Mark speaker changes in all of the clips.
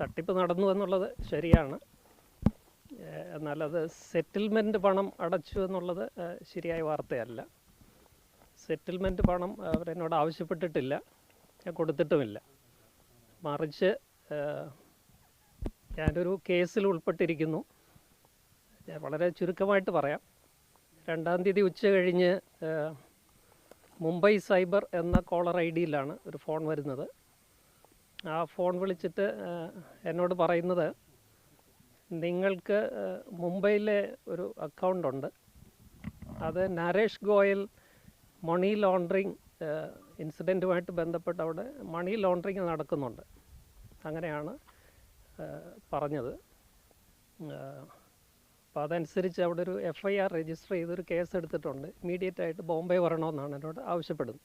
Speaker 1: തട്ടിപ്പ് നടന്നു എന്നുള്ളത് ശരിയാണ്. എന്നാൽ അത് സെറ്റിൽമെന്റ് പണം അടച്ചു എന്നുള്ളത് ശരിയായ വാർത്തയല്ല. സെറ്റിൽമെന്റ് പണം അവരെന്നോട് ആവശ്യപ്പെട്ടിട്ടില്ല. ഞാൻ കൊടുത്തിട്ടുമില്ല. മറിച്ച് ഞാനൊരു കേസിൽ ഉൾപ്പെട്ടിരിക്കുന്നു. ഞാൻ വളരെ ചുരുക്കമായിട്ട് പറയാം. രണ്ടാം തീയതി ഉച്ച കഴിഞ്ഞ് മുംബൈ സൈബർ എന്ന കോളർ ഐ ഡിയിലാണ് ഒരു ഫോൺ വരുന്നത്. ആ ഫോൺ വിളിച്ചിട്ട് എന്നോട് പറയുന്നത് നിങ്ങൾക്ക് മുംബൈയിലെ ഒരു അക്കൗണ്ട് ഉണ്ട്. അത് നരേഷ് ഗോയൽ മണി ലോണ്ടറിങ് ഇൻസിഡന്റുമായിട്ട് ബന്ധപ്പെട്ട് അവിടെ മണി ലോണ്ടറിങ് നടക്കുന്നുണ്ട്. അങ്ങനെയാണ് പറഞ്ഞത്. അപ്പോൾ അതനുസരിച്ച് അവിടെ ഒരു എഫ് ഐ ആർ രജിസ്റ്റർ ചെയ്തൊരു കേസ് എടുത്തിട്ടുണ്ട്. ഇമ്മീഡിയറ്റ് ആയിട്ട് ബോംബെ വരണമെന്നാണ് എന്നോട് ആവശ്യപ്പെടുന്നത്.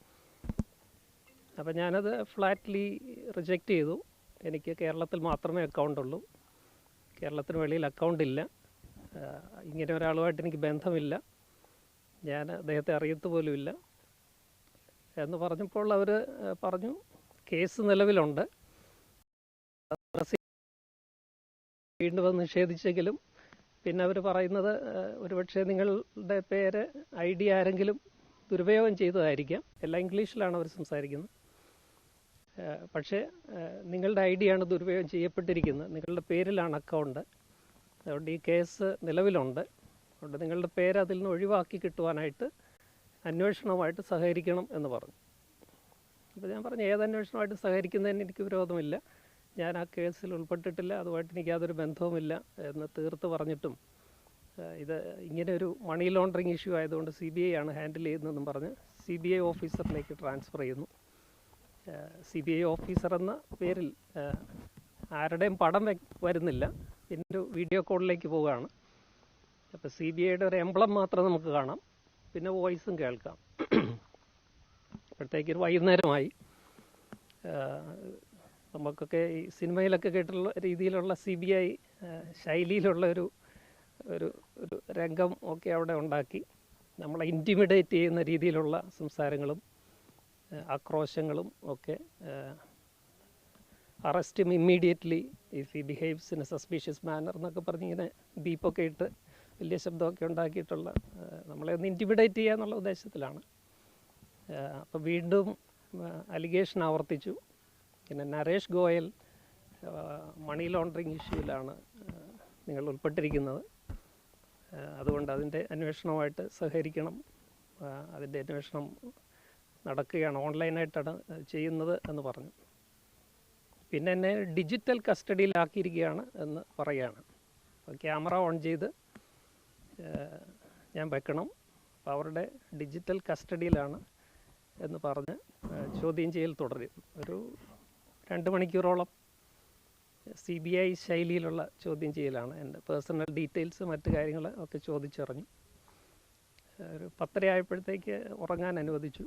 Speaker 1: അപ്പോൾ ഞാനത് ഫ്ലാറ്റ്ലി റിജക്റ്റ് ചെയ്തു. എനിക്ക് കേരളത്തിൽ മാത്രമേ അക്കൗണ്ട് ഉള്ളൂ. കേരളത്തിന് വെളിയിൽ അക്കൗണ്ട് ഇല്ല. ഇങ്ങനെ ഒരാളുമായിട്ട് എനിക്ക് ബന്ധമില്ല. ഞാൻ അദ്ദേഹത്തെ അറിയത്ത് പോലുമില്ല എന്ന് പറഞ്ഞപ്പോൾ അവർ പറഞ്ഞു കേസ് നിലവിലുണ്ട്. വീണ്ടും അത് നിഷേധിച്ചെങ്കിലും പിന്നെ അവർ പറയുന്നത് ഒരുപക്ഷെ നിങ്ങളുടെ പേര് ഐ ഡി ആരെങ്കിലും ദുരുപയോഗം ചെയ്തതായിരിക്കാം. എല്ലാം ഇംഗ്ലീഷിലാണ് അവർ സംസാരിക്കുന്നത്. പക്ഷേ നിങ്ങളുടെ ഐ ഡിയാണ് ദുരുപയോഗം ചെയ്യപ്പെട്ടിരിക്കുന്നത്. നിങ്ങളുടെ പേരിലാണ് അക്കൗണ്ട് അതുകൊണ്ട് ഈ കേസ് നിലവിലുണ്ട്. അതുകൊണ്ട് നിങ്ങളുടെ പേര് അതിൽ നിന്ന് ഒഴിവാക്കി കിട്ടുവാനായിട്ട് അന്വേഷണവുമായിട്ട് സഹകരിക്കണം എന്ന് പറഞ്ഞു. അപ്പോൾ ഞാൻ പറഞ്ഞു ഏത് അന്വേഷണമായിട്ട് സഹകരിക്കുന്നതിന് എനിക്ക് വിരോധമില്ല. ഞാൻ ആ കേസിൽ ഉൾപ്പെട്ടിട്ടില്ല. അതുമായിട്ട് എനിക്ക് യാതൊരു ബന്ധവുമില്ല എന്ന് തീർത്ത് പറഞ്ഞിട്ടും ഇത് ഇങ്ങനെ ഒരു മണി ലോണ്ടറിങ് ഇഷ്യൂ ആയതുകൊണ്ട് സി ബി ഐ ആണ് ഹാൻഡിൽ ചെയ്യുന്നതെന്നും പറഞ്ഞ് സി ബി ഐ ഓഫീസറിലേക്ക് ട്രാൻസ്ഫർ ചെയ്യുന്നു. സി ബി ഐ ഓഫീസർ എന്ന പേരിൽ ആരുടെയും പടം വരുന്നില്ല. ഒരു വീഡിയോ കോളിലേക്ക് പോവുകയാണ്. അപ്പോൾ സി ബി ഐയുടെ ഒരു എംബ്ലം മാത്രം നമുക്ക് കാണാം. പിന്നെ വോയിസും കേൾക്കാം. അപ്പോഴത്തേക്കൊരു വൈകുന്നേരമായി. നമുക്കൊക്കെ ഈ സിനിമയിലൊക്കെ കേട്ടുള്ള രീതിയിലുള്ള സി ബി ഐ ശൈലിയിലുള്ള ഒരു ഒരു ഒരു രംഗം ഒക്കെ അവിടെ ഉണ്ടാക്കി. നമ്മളെ ഇന്റിമിഡേറ്റ് ചെയ്യുന്ന രീതിയിലുള്ള സംസാരങ്ങളും ആക്രോശങ്ങളും ഒക്കെ arrest immediately if he behaves in a suspicious manner എന്നൊക്കെ പറഞ്ഞ് ഇങ്ങനെ ബീപ്പൊക്കെ ഇട്ട് വലിയ ശബ്ദമൊക്കെ ഉണ്ടാക്കിയിട്ടുള്ള നമ്മളെ ഒന്ന് ഇന്റിമിഡേറ്റ് ചെയ്യുക എന്നുള്ള ഉദ്ദേശത്തിലാണ്. അപ്പോൾ വീണ്ടും അലിഗേഷൻ ആവർത്തിച്ചു. പിന്നെ നരേഷ് ഗോയൽ മണി ലോണ്ടറിങ് ഇഷ്യൂവിലാണ് നിങ്ങൾ ഉൾപ്പെട്ടിരിക്കുന്നത്. അതുകൊണ്ട് അതിന്റെ അന്വേഷണവുമായിട്ട് സഹകരിക്കണം. അതിന്റെ അന്വേഷണം നടക്കുകയാണ് ഓൺലൈനായിട്ടാണ് ചെയ്യുന്നത് എന്ന് പറഞ്ഞു. പിന്നെ എന്നെ ഡിജിറ്റൽ കസ്റ്റഡിയിലാക്കിയിരിക്കുകയാണ് എന്ന് പറയുകയാണ്. അപ്പോൾ ക്യാമറ ഓൺ ചെയ്ത് ഞാൻ വെക്കണം. അപ്പോൾ അവരുടെ ഡിജിറ്റൽ കസ്റ്റഡിയിലാണ് എന്ന് പറഞ്ഞ് ചോദ്യം ചെയ്യൽ തുടരും. ഒരു രണ്ട് മണിക്കൂറോളം സി ബി ഐ ശൈലിയിലുള്ള ചോദ്യം ചെയ്യലാണ് എന്റെ പേഴ്സണൽ ഡീറ്റെയിൽസ് മറ്റ് കാര്യങ്ങൾ ഒക്കെ ചോദിച്ചറിഞ്ഞു. ഒരു പത്തര ആയപ്പോഴത്തേക്ക് ഉറങ്ങാൻ അനുവദിച്ചു.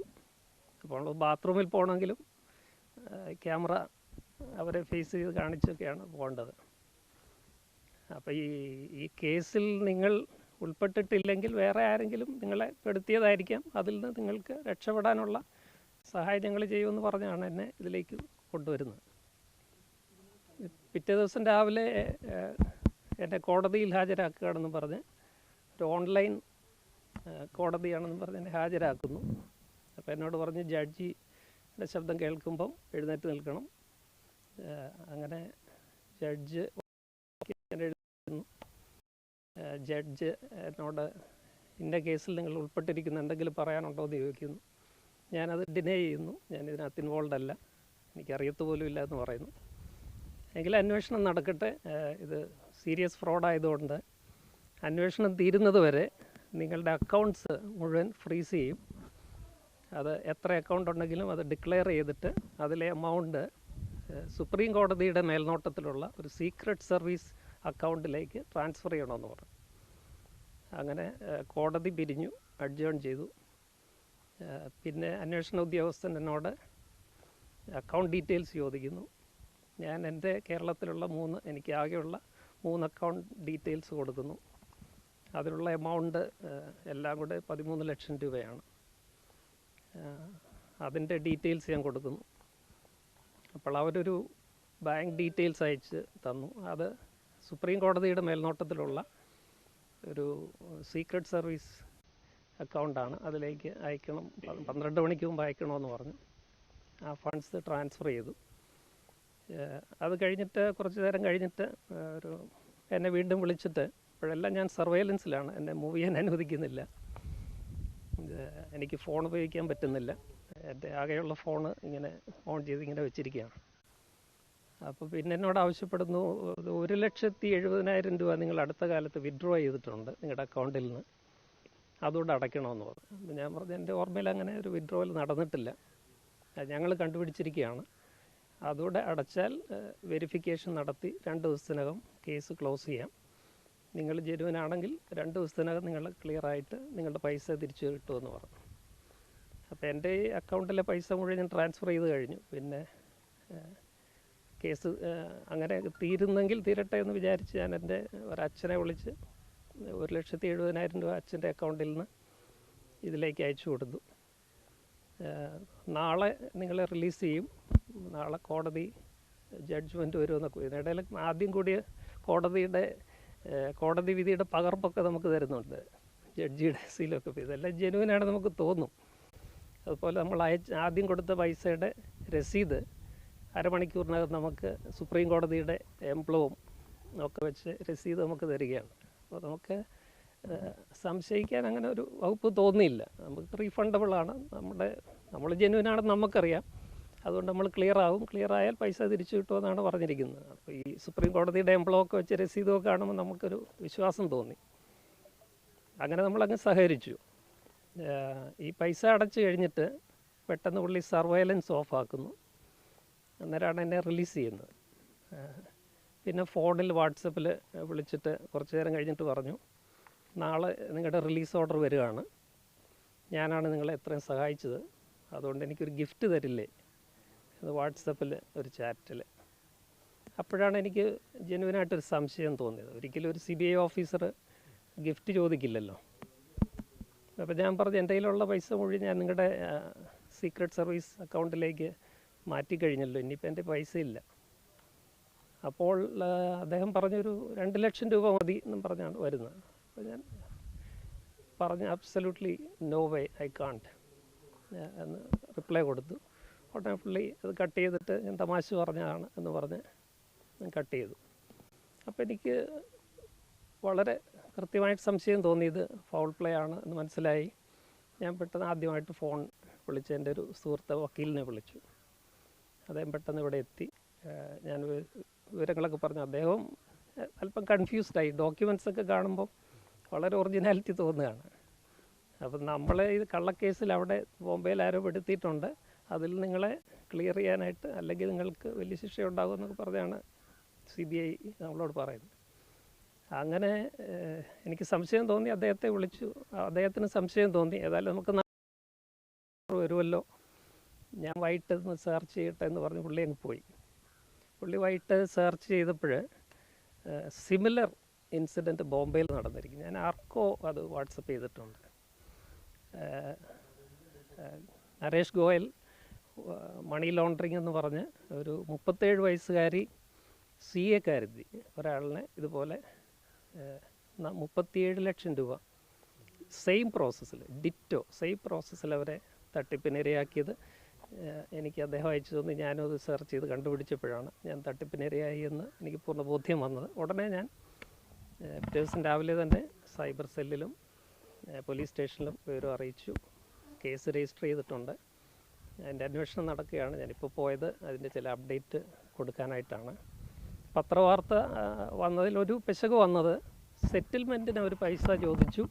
Speaker 1: അപ്പോൾ ബാത്റൂമിൽ പോകണമെങ്കിലും ക്യാമറ അവരെ ഫേസ് ചെയ്ത് കാണിച്ചൊക്കെയാണ് പോകേണ്ടത്. അപ്പോൾ ഈ ഈ കേസിൽ നിങ്ങൾ ഉൾപ്പെട്ടിട്ടില്ലെങ്കിൽ വേറെ ആരെങ്കിലും നിങ്ങളെ പെടുത്തിയതായിരിക്കാം അതിൽ നിന്ന് നിങ്ങൾക്ക് രക്ഷപ്പെടാനുള്ള സഹായം ഞങ്ങൾ ചെയ്യുമെന്ന് പറഞ്ഞാണ് എന്നെ ഇതിലേക്ക് കൊണ്ടുവരുന്നത്. പിറ്റേ ദിവസം രാവിലെ എന്നെ കോടതിയിൽ ഹാജരാക്കുകയാണെന്ന് പറഞ്ഞ് ഒരു ഓൺലൈൻ കോടതിയാണെന്ന് പറഞ്ഞ് എന്നെ ഹാജരാക്കുന്നു. അപ്പോൾ എന്നോട് പറഞ്ഞ് ജഡ്ജിയുടെ ശബ്ദം കേൾക്കുമ്പം എഴുന്നേറ്റ് നിൽക്കണം. അങ്ങനെ ജഡ്ജ് ജഡ്ജ് എന്നോട് ഇന്ന കേസിൽ നിങ്ങൾ ഉൾപ്പെട്ടിരിക്കുന്ന എന്തെങ്കിലും പറയാനുണ്ടോ എന്ന് ചോദിക്കുന്നു. ഞാനത് ഡിനേ ചെയ്യുന്നു. ഞാൻ ഇതിനകത്ത് ഇൻവോൾവ് അല്ല. എനിക്കറിയത്ത് പോലും ഇല്ല എന്ന് പറയുന്നു. എങ്കിൽ അന്വേഷണം നടക്കട്ടെ. ഇത് സീരിയസ് ഫ്രോഡായതുകൊണ്ട് അന്വേഷണം തീരുന്നത് വരെ നിങ്ങളുടെ അക്കൗണ്ട്സ് മുഴുവൻ ഫ്രീസ് ചെയ്യും. അത് എത്ര അക്കൗണ്ട് ഉണ്ടെങ്കിലും അത് ഡിക്ലെയർ ചെയ്തിട്ട് അതിലെ എമൗണ്ട് സുപ്രീം കോടതിയുടെ മേൽനോട്ടത്തിലുള്ള ഒരു സീക്രട്ട് സർവീസ് അക്കൗണ്ടിലേക്ക് ട്രാൻസ്ഫർ ചെയ്യണമെന്ന് പറഞ്ഞു. അങ്ങനെ കോടതി പിരിഞ്ഞു അഡ്ജേൺ ചെയ്തു. പിന്നെ അന്വേഷണ ഉദ്യോഗസ്ഥൻ എന്നോട് അക്കൗണ്ട് ഡീറ്റെയിൽസ് ചോദിക്കുന്നു. ഞാൻ എന്റെ കേരളത്തിലുള്ള മൂന്ന് എനിക്ക് ആകെയുള്ള മൂന്ന് അക്കൗണ്ട് ഡീറ്റെയിൽസ് കൊടുക്കുന്നു. അതിനുള്ള എമൗണ്ട് എല്ലാം കൂടെ പതിമൂന്ന് ലക്ഷം രൂപയാണ്. അതിന്റെ ഡീറ്റെയിൽസ് ഞാൻ കൊടുക്കുന്നു. അപ്പോൾ അവരൊരു ബാങ്ക് ഡീറ്റെയിൽസ് അയച്ച് തന്നു. അത് സുപ്രീം കോടതിയുടെ മേൽനോട്ടത്തിലുള്ള ഒരു സീക്രട്ട് സർവീസ് അക്കൗണ്ടാണ്. അതിലേക്ക് അയക്കണം. പന്ത്രണ്ട് മണിക്ക് മുമ്പ് അയക്കണമെന്ന് പറഞ്ഞു. ആ ഫണ്ട്സ് ട്രാൻസ്ഫർ ചെയ്തു. അത് കഴിഞ്ഞിട്ട് കുറച്ച് നേരം കഴിഞ്ഞിട്ട് ഒരു എന്നെ വീണ്ടും വിളിച്ചിട്ട് ഇപ്പോഴെല്ലാം ഞാൻ സർവൈലൻസിലാണ്. എന്നെ മൂവ് ചെയ്യാൻ അനുവദിക്കുന്നില്ല. എനിക്ക് ഫോൺ ഉപയോഗിക്കാൻ പറ്റുന്നില്ല. എന്റെ ആകെയുള്ള ഫോണ് ഇങ്ങനെ ഓൺ ചെയ്ത് ഇങ്ങനെ വെച്ചിരിക്കുകയാണ്. അപ്പോൾ പിന്നെ എന്നോട് ആവശ്യപ്പെടുന്നു ഒരു ലക്ഷത്തി എഴുപതിനായിരം രൂപ നിങ്ങൾ അടുത്ത കാലത്ത് വിഡ്രോ ചെയ്തിട്ടുണ്ട് നിങ്ങളുടെ അക്കൗണ്ടിൽ നിന്ന്. അതുകൊണ്ട് അടയ്ക്കണമെന്ന് പറഞ്ഞു. ഞാൻ പറഞ്ഞു എന്റെ ഓർമ്മയിൽ അങ്ങനെ ഒരു വിഡ്രോവൽ നടന്നിട്ടില്ല. ഞങ്ങൾ കണ്ടുപിടിച്ചിരിക്കുകയാണ്. അതുകൂടെ അടച്ചാൽ വെരിഫിക്കേഷൻ നടത്തി രണ്ട് ദിവസത്തിനകം കേസ് ക്ലോസ് ചെയ്യാം. നിങ്ങൾ ജെനുവിനാണെങ്കിൽ രണ്ട് ദിവസത്തിനകം നിങ്ങൾ ക്ലിയർ ആയിട്ട് നിങ്ങളുടെ പൈസ തിരിച്ചു കിട്ടുമെന്ന് പറഞ്ഞു. അപ്പോൾ എന്റെ ഈ അക്കൗണ്ടിലെ പൈസ മുഴുവൻ ഞാൻ ട്രാൻസ്ഫർ ചെയ്ത് കഴിഞ്ഞു. പിന്നെ കേസ് അങ്ങനെ തീരുന്നെങ്കിൽ തീരട്ടെ എന്ന് വിചാരിച്ച് ഞാൻ എന്റെ ഒരച്ഛനെ വിളിച്ച് ഒരു ലക്ഷത്തി എഴുപതിനായിരം രൂപ അച്ഛന്റെ അക്കൗണ്ടിൽ നിന്ന് ഇതിലേക്ക് അയച്ചു കൊടുത്തു. നാളെ നിങ്ങളെ റിലീസ് ചെയ്യും. നാളെ കോടതി ജഡ്ജ്മെന്റ് വരുമെന്നൊക്കെ ഇതിനിടയിൽ ആദ്യം കൂടിയ കോടതിയുടെ കോടതി വിധിയുടെ പകർപ്പൊക്കെ നമുക്ക് തരുന്നുണ്ട്. ജഡ്ജിയുടെ സീലൊക്കെ ഇതെല്ലാം ജനുവിനാണ് നമുക്ക് തോന്നും. അതുപോലെ നമ്മൾ അയച്ച ആദ്യം കൊടുത്ത പൈസയുടെ രസീത് അരമണിക്കൂറിനകം നമുക്ക് സുപ്രീം കോടതിയുടെ എംപ്ലവും ഒക്കെ വെച്ച് രസീത് നമുക്ക് തരികയാണ്. അപ്പോൾ നമുക്ക് സംശയിക്കാൻ അങ്ങനെ ഒരു വകുപ്പ് തോന്നിയില്ല. നമുക്ക് റീഫണ്ടബിളാണ് നമ്മുടെ നമ്മൾ ജെനുവിനാണെന്ന് നമുക്കറിയാം. അതുകൊണ്ട് നമ്മൾ ക്ലിയർ ആവും. ക്ലിയർ ആയാൽ പൈസ തിരിച്ചു കിട്ടുമെന്നാണ് പറഞ്ഞിരിക്കുന്നത്. അപ്പോൾ ഈ സുപ്രീം കോടതിയുടെ എംപ്ലോയൊക്കെ വെച്ച് രസീതൊക്കെ കാണുമ്പോൾ നമുക്കൊരു വിശ്വാസം തോന്നി. അങ്ങനെ നമ്മളങ്ങ് സഹകരിച്ചു. ഈ പൈസ അടച്ചു കഴിഞ്ഞിട്ട് പെട്ടെന്ന് പുള്ളി സർവൈലൻസ് ഓഫാക്കുന്നു. അന്നേരമാണ് എന്നെ റിലീസ് ചെയ്യുന്നത്. പിന്നെ ഫോണിൽ വാട്സപ്പിൽ വിളിച്ചിട്ട് കുറച്ച് നേരം കഴിഞ്ഞിട്ട് പറഞ്ഞു നാളെ നിങ്ങളുടെ റിലീസ് ഓർഡർ വരികയാണ്. ഞാനാണ് നിങ്ങളെ എത്രയും സഹായിച്ചത്. അതുകൊണ്ട് എനിക്കൊരു ഗിഫ്റ്റ് തരില്ലേ? വാട്സപ്പിൽ ഒരു ചാറ്റിൽ. അപ്പോഴാണ് എനിക്ക് ജെനുവിനായിട്ടൊരു സംശയം തോന്നിയത്. ഒരിക്കലും ഒരു C B I officer gift ചോദിക്കില്ലല്ലോ. അപ്പോൾ ഞാൻ പറഞ്ഞു എന്റെ കയ്യിലുള്ള പൈസ മുഴുവൻ ഞാൻ നിങ്ങളുടെ സീക്രട്ട് സർവീസ് അക്കൗണ്ടിലേക്ക് മാറ്റിക്കഴിഞ്ഞല്ലോ ഇനിയിപ്പോൾ എന്റെ പൈസ ഇല്ല. അപ്പോൾ അദ്ദേഹം പറഞ്ഞൊരു രണ്ട് ലക്ഷം രൂപ മതി എന്നും പറഞ്ഞാണ് വരുന്നത്. അപ്പോൾ ഞാൻ പറഞ്ഞു absolutely no way I can't എന്ന് റിപ്ലൈ കൊടുത്തു. ഉടനെ പുള്ളി അത് കട്ട് ചെയ്തിട്ട് ഞാൻ തമാശ പറഞ്ഞതാണ് എന്ന് പറഞ്ഞ് ഞാൻ കട്ട് ചെയ്തു. അപ്പോൾ എനിക്ക് വളരെ കൃത്യമായിട്ട് സംശയം തോന്നിയത് ഫൗൾ പ്ലേ ആണ് എന്ന് മനസ്സിലായി. ഞാൻ പെട്ടെന്ന് ആദ്യമായിട്ട് ഫോൺ വിളിച്ച് എന്റെ ഒരു സുഹൃത്ത് വക്കീലിനെ വിളിച്ചു. അദ്ദേഹം പെട്ടെന്ന് ഇവിടെ എത്തി. ഞാൻ വിവരങ്ങളൊക്കെ പറഞ്ഞു. അദ്ദേഹം അല്പം കൺഫ്യൂസ്ഡായി ആയി. ഡോക്യുമെന്റ്സ് ഒക്കെ കാണുമ്പോൾ വളരെ ഒറിജിനാലിറ്റി തോന്നുകയാണ്. അപ്പം നമ്മളെ ഇത് കള്ളക്കേസിൽ അവിടെ ബോംബെയിൽ ആരോ പെടുത്തിയിട്ടുണ്ട്. അതിൽ നിങ്ങളെ ക്ലിയർ ചെയ്യാനായിട്ട് അല്ലെങ്കിൽ നിങ്ങൾക്ക് വലിയ ശിക്ഷ ഉണ്ടാകും എന്നൊക്കെ പറഞ്ഞാണ് സി ബി ഐ നമ്മളോട് പറയുന്നത്. അങ്ങനെ എനിക്ക് സംശയം തോന്നി അദ്ദേഹത്തെ വിളിച്ചു. അദ്ദേഹത്തിന് സംശയം തോന്നി. ഏതായാലും നമുക്ക് വരുമല്ലോ. ഞാൻ വൈകിട്ട് ഒന്ന് സെർച്ച് ചെയ്യട്ടെ എന്ന് പറഞ്ഞ് പുള്ളി അങ്ങ് പോയി. പുള്ളി വൈകിട്ട് സെർച്ച് ചെയ്തപ്പോൾ സിമിലർ ഇൻസിഡന്റ് ബോംബെയിൽ നടന്നിരിക്കും ഞാൻ ആർക്കോ അത് വാട്സപ്പ് ചെയ്തിട്ടുണ്ട്. നരേഷ് ഗോയൽ മണി ലോണ്ടറിങ് എന്ന് പറഞ്ഞ് ഒരു മുപ്പത്തേഴ് വയസ്സുകാരി സി എ കരുതി. ഒരാളിനെ ഇതുപോലെ മുപ്പത്തിയേഴ് ലക്ഷം രൂപ. സെയിം പ്രോസസ്സിൽ ഡിറ്റോ സെയിം പ്രോസസ്സിൽ അവരെ തട്ടിപ്പിനിരയാക്കിയത് എനിക്ക് അദ്ദേഹം അയച്ചു തന്നു. ഞാനും അത് സെർച്ച് ചെയ്ത് കണ്ടുപിടിച്ചപ്പോഴാണ് ഞാൻ തട്ടിപ്പിനിരയായി എന്ന് എനിക്ക് പൂർണ ബോധ്യം വന്നത്. ഉടനെ ഞാൻ പിറ്റേ ദിവസം രാവിലെ തന്നെ സൈബർ സെല്ലിലും പോലീസ് സ്റ്റേഷനിലും വിവരം അറിയിച്ചു. കേസ് രജിസ്റ്റർ ചെയ്തിട്ടുണ്ട്. അതിന്റെ അന്വേഷണം നടക്കുകയാണ്. ഞാനിപ്പോൾ പോയത് അതിന്റെ ചില അപ്ഡേറ്റ് കൊടുക്കാനായിട്ടാണ്. പത്രവാർത്ത വന്നതിൽ ഒരു പിശക് വന്നത് സെറ്റിൽമെന്റിന് അവർ പൈസ ചോദിച്ചു.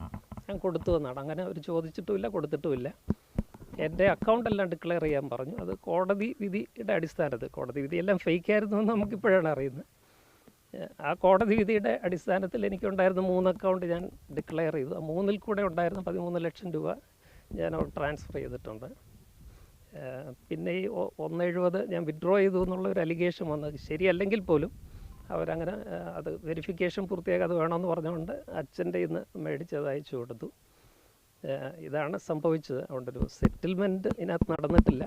Speaker 1: ഞാൻ കൊടുത്തു എന്നാണ്. അങ്ങനെ അവർ ചോദിച്ചിട്ടുമില്ല കൊടുത്തിട്ടുമില്ല. എന്റെ അക്കൗണ്ട് എല്ലാം ഡിക്ലെയർ ചെയ്യാൻ പറഞ്ഞു. അത് കോടതി വിധിയുടെ അടിസ്ഥാനത്തിൽ. കോടതി വിധിയെല്ലാം ഫേക്ക് ആയിരുന്നു എന്ന് നമുക്കിപ്പോഴാണ് അറിയുന്നത്. ആ കോടതി വിധിയുടെ അടിസ്ഥാനത്തിൽ എനിക്കുണ്ടായിരുന്ന മൂന്ന് അക്കൗണ്ട് ഞാൻ ഡിക്ലെയർ ചെയ്തു. ആ മൂന്നിൽ കൂടെ ഉണ്ടായിരുന്ന പതിമൂന്ന് ലക്ഷം രൂപ ഞാൻ ട്രാൻസ്ഫർ ചെയ്തിട്ടുണ്ട്. പിന്നെ ഈ ഒന്ന് എഴുപത് ഞാൻ വിഡ്രോ ചെയ്തു എന്നുള്ള ഒരു അലിഗേഷൻ വന്നത് ശരിയല്ലെങ്കിൽ പോലും അവരങ്ങനെ അത് വെരിഫിക്കേഷൻ പൂർത്തിയാക്കി അത് വേണമെന്ന് പറഞ്ഞുകൊണ്ട് അച്ഛന്റെ ഇന്ന് മേടിച്ചത് അയച്ചു കൊടുത്തു. ഇതാണ് സംഭവിച്ചത്. അതുകൊണ്ടൊരു സെറ്റിൽമെന്റ് ഇതിനകത്ത് നടന്നിട്ടില്ല.